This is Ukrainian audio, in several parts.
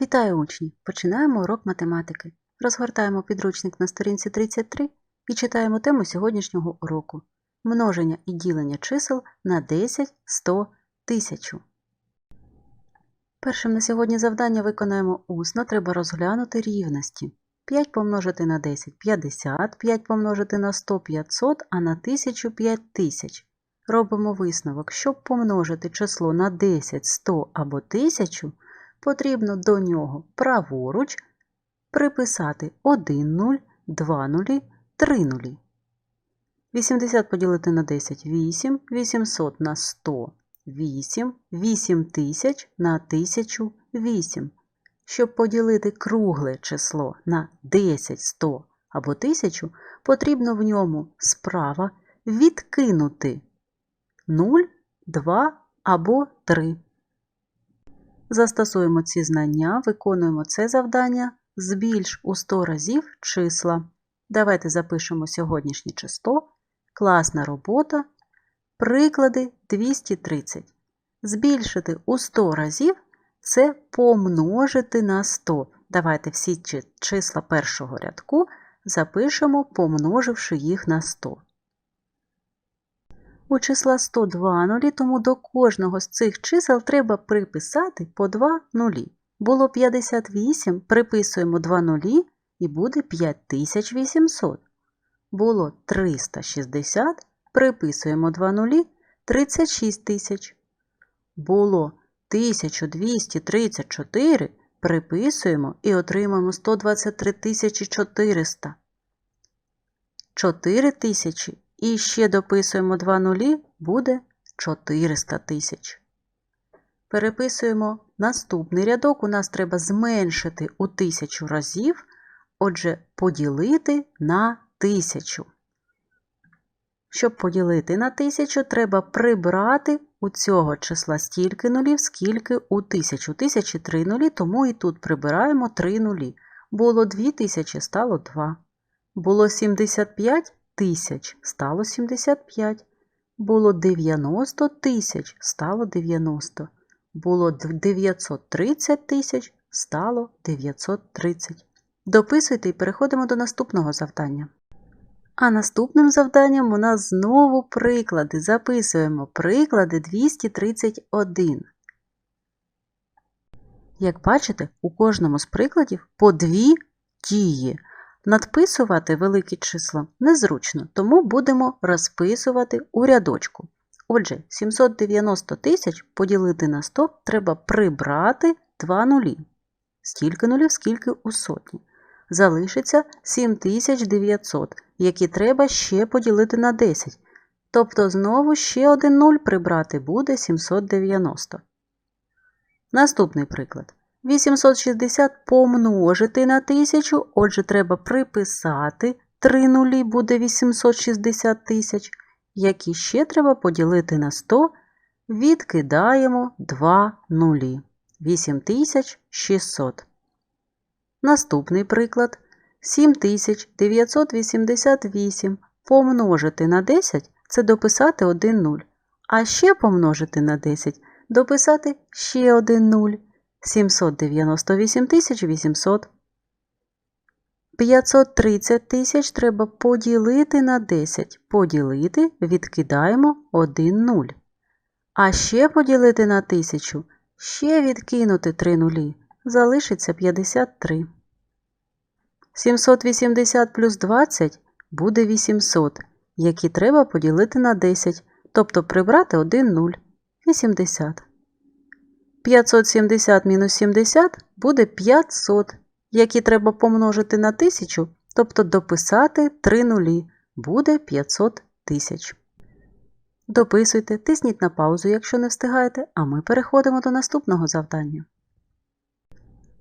Вітаю учні! Починаємо урок математики. Розгортаємо підручник на сторінці 33 і читаємо тему сьогоднішнього уроку множення і ділення чисел на 10, 100, 1000. Першим на сьогодні завдання виконаємо усно, треба розглянути рівності. 5 помножити на 10 – 50, 5 помножити на 100 – 500, а на 1000 – 5000. Робимо висновок, щоб помножити число на 10, 100 або 1000, потрібно до нього праворуч приписати 1 0, 2 нулі, 3 нулі. 80 поділити на 10 – 8, 800 на 100 – 8, 8000 на 1000 – 8. Щоб поділити кругле число на 10, 100 або 1000, потрібно в ньому справа відкинути 0, 2 або 3. Застосуємо ці знання, виконуємо це завдання, збільш у 100 разів числа. Давайте запишемо сьогоднішнє число. Класна робота. Приклади 230. Збільшити у 100 разів це помножити на 100. Давайте всі числа першого рядку запишемо, помноживши їх на 100. У числа 102 нулі, тому до кожного з цих чисел треба приписати по 2 нулі. Було 58, приписуємо 2 нулі і буде 5800. Було 360, приписуємо 2 нулі 36 тисяч. Було 1234, приписуємо і отримаємо 123 400. 4 тисячі і ще дописуємо 2 нулі, буде 400 тисяч. Переписуємо наступний рядок. У нас треба зменшити у тисячу разів, отже, поділити на тисячу. Щоб поділити на тисячу, треба прибрати у цього числа стільки нулів, скільки у тисячу. Тисячі три нулі, тому і тут прибираємо 3 нулі. Було 2000, стало 2. Було 75 тисяч, стало 75. Було 90 тисяч, стало 90. Було 930 тисяч, стало 930. Дописуйте і переходимо до наступного завдання. А наступним завданням у нас знову приклади. Записуємо приклади 231. Як бачите, у кожному з прикладів по дві дії. Надписувати великі числа незручно, тому будемо розписувати у рядочку. Отже, 790 тисяч поділити на 100 треба прибрати 2 нулі. Стільки нулів, скільки у сотні. Залишиться 7900, які треба ще поділити на 10. Тобто знову ще один 0 прибрати буде 790. Наступний приклад. 860 помножити на 1000, отже, треба приписати 3 нулі, буде 860 тисяч, які ще треба поділити на 100, відкидаємо 2 нулі. 8600. Наступний приклад. 7988 помножити на 10 це дописати 1 нуль. А ще помножити на 10 дописати ще 1 нуль. 798 800. 530 тисяч треба поділити на 10. Поділити відкидаємо 1 нуль. А ще поділити на 1000, ще відкинути 3 нулі. Залишиться 53. 780 плюс 20 буде 800, які треба поділити на 10, тобто прибрати 1 нуль. 80. 570 мінус 70 буде 500, які треба помножити на 1000, тобто дописати 3 нулі, буде 500 тисяч. Дописуйте, тисніть на паузу, якщо не встигаєте, а ми переходимо до наступного завдання.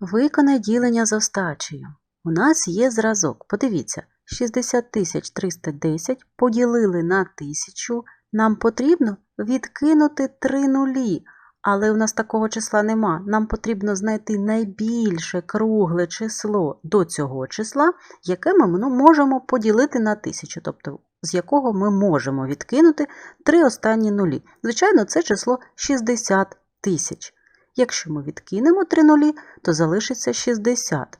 Виконай ділення з остачею. У нас є зразок. Подивіться, 60 310 поділили на 1000, нам потрібно відкинути 3 нулі. Але у нас такого числа нема. Нам потрібно знайти найбільше кругле число до цього числа, яке ми ну, можемо поділити на 1000, тобто з якого ми можемо відкинути три останні нулі. Звичайно, це число 60 тисяч. Якщо ми відкинемо 3 нулі, то залишиться 60.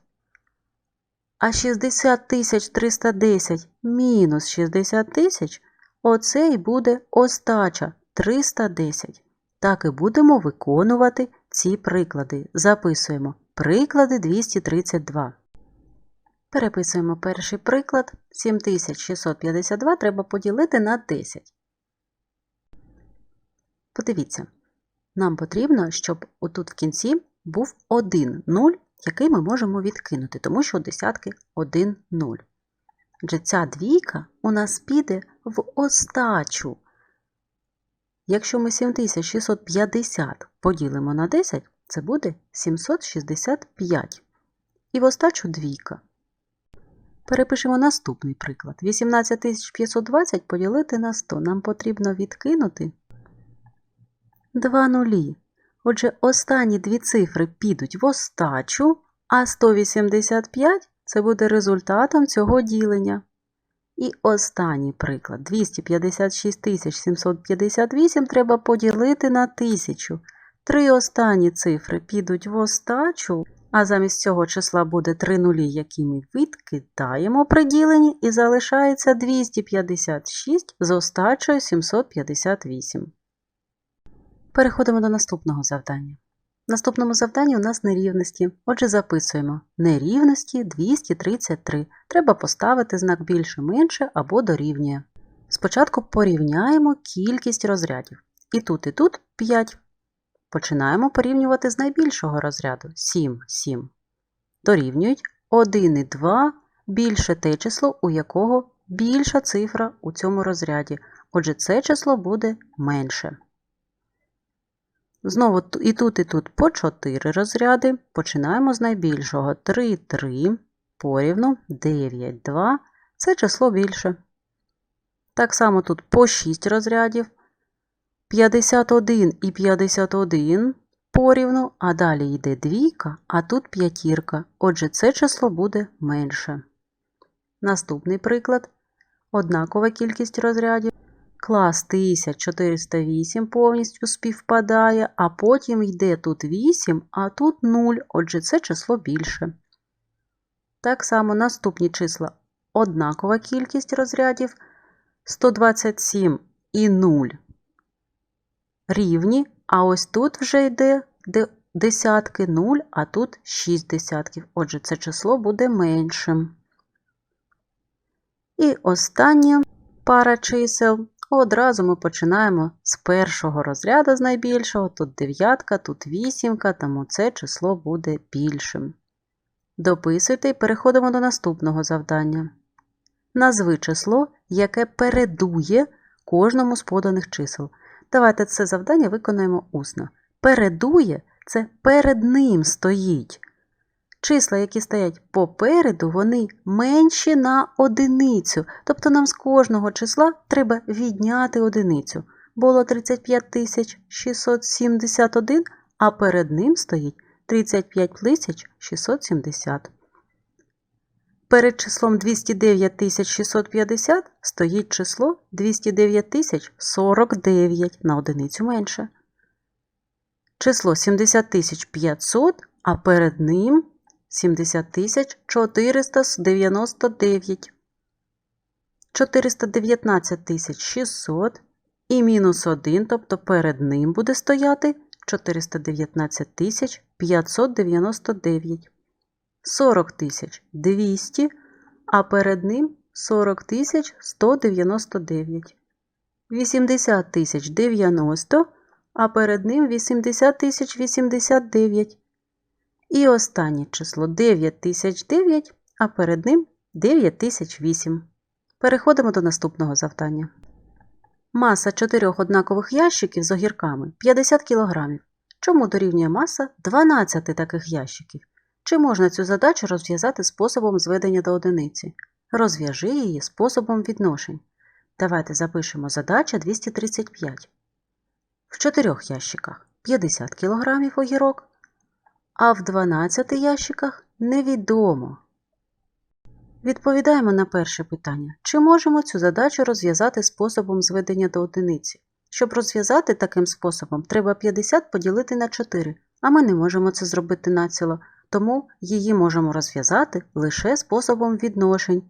А 60 тисяч 310 мінус 60 тисяч – оце і буде остача 310. Так і будемо виконувати ці приклади. Записуємо приклади 232. Переписуємо перший приклад. 7652 треба поділити на 10. Подивіться, нам потрібно, щоб отут в кінці був 1 0, який ми можемо відкинути, тому що у десятки 1 0. Отже, ця двійка у нас піде в остачу. Якщо ми 7650 поділимо на 10, це буде 765. І в остачу двійка. Перепишемо наступний приклад. 18520 поділити на 100. Нам потрібно відкинути 2 нулі. Отже, останні дві цифри підуть в остачу, а 185 це буде результатом цього ділення. І останній приклад. 256 758 треба поділити на 1000. Три останні цифри підуть в остачу, а замість цього числа буде 3 нулі, які ми відкидаємо при діленні, і залишається 256 з остачою 758. Переходимо до наступного завдання. Наступному завданні у нас нерівності. Отже, записуємо нерівності 233. Треба поставити знак більше-менше або дорівнює. Спочатку порівняємо кількість розрядів. І тут, і тут 5. Починаємо порівнювати з найбільшого розряду 7, 7. Дорівнюють 1 і 2 більше те число, у якого більша цифра у цьому розряді. Отже, це число буде менше. Знову і тут, і тут по 4 розряди. Починаємо з найбільшого 3, 3, порівну 9, 2. Це число більше. Так само тут по 6 розрядів. 51 і 51 порівну, а далі йде двійка, а тут п'ятірка. Отже, це число буде менше. Наступний приклад. Однакова кількість розрядів. Клас 1408 повністю співпадає, а потім йде тут 8, а тут 0, отже, це число більше. Так само наступні числа. Однакова кількість розрядів 127 і 0 рівні, а ось тут вже йде десятки 0, а тут 6 десятків. Отже, це число буде меншим. І остання пара чисел. Одразу ми починаємо з першого розряду з найбільшого. Тут дев'ятка, тут вісімка, тому це число буде більшим. Дописуйте і переходимо до наступного завдання. Назви число, яке передує кожному з поданих чисел. Давайте це завдання виконаємо усно. Передує це перед ним стоїть. Числа, які стоять попереду, вони менші на одиницю. Тобто нам з кожного числа треба відняти одиницю. Було 35 671, а перед ним стоїть 35 670. Перед числом 209 650 стоїть число 209 049 на одиницю менше. Число 70 500, а перед ним 70 499. 419 600 і мінус 1, тобто перед ним буде стояти 419 599. 40 200, а перед ним 40 199. 80 тисяч 90, а перед ним 80 тисяч 89. І останнє число 9009, а перед ним 9008. Переходимо до наступного завдання. Маса чотирьох однакових ящиків з огірками 50 кг. Чому дорівнює маса 12 таких ящиків? Чи можна цю задачу розв'язати способом зведення до одиниці? Розв'яжи її способом відношень. Давайте запишемо задача 235. В чотирьох ящиках 50 кг огірок, а в 12 ящиках невідомо. Відповідаємо на перше питання. Чи можемо цю задачу розв'язати способом зведення до одиниці? Щоб розв'язати таким способом, треба 50 поділити на 4. а ми не можемо це зробити націло, тому її можемо розв'язати лише способом відношень.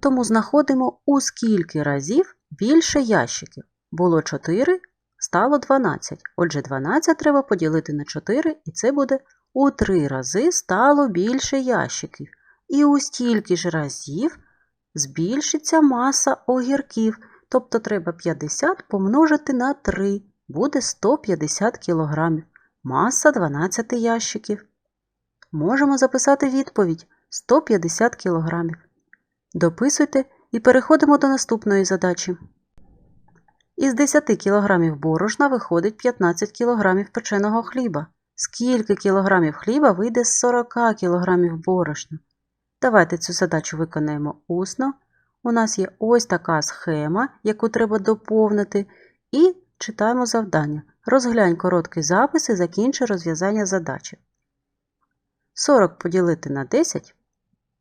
Тому знаходимо, у скільки разів більше ящиків. Було 4, стало 12. Отже, 12 треба поділити на 4, і це буде у 3 рази стало більше ящиків. І у стільки ж разів збільшиться маса огірків, тобто треба 50 помножити на 3, буде 150 кг. Маса 12 ящиків. Можемо записати відповідь 150 кг. Дописуйте і переходимо до наступної задачі. Із 10 кг борошна виходить 15 кг печеного хліба. Скільки кілограмів хліба вийде з 40 кг борошна? Давайте цю задачу виконаємо усно. У нас є ось така схема, яку треба доповнити, і читаємо завдання. Розглянь короткий запис і закінчи розв'язання задачі. 40 поділити на 10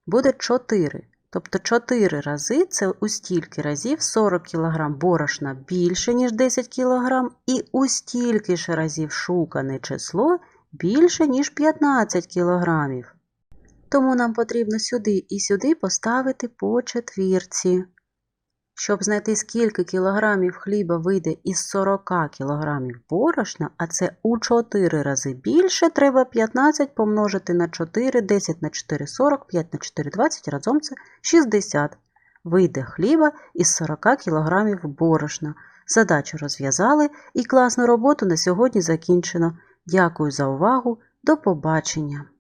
буде 4. Тобто 4 рази це у стільки разів 40 кг борошна більше, ніж 10 кг, і у стільки ж разів шукане число більше, ніж 15 кг. Тому нам потрібно сюди і сюди поставити по четвірці. Щоб знайти, скільки кілограмів хліба вийде із 40 кілограмів борошна, а це у 4 рази більше, треба 15 помножити на 4, 10 на 4 – 40, 5 на 4 – 20, разом це 60. Вийде хліба із 40 кілограмів борошна. Задачу розв'язали і класну роботу на сьогодні закінчено. Дякую за увагу. До побачення!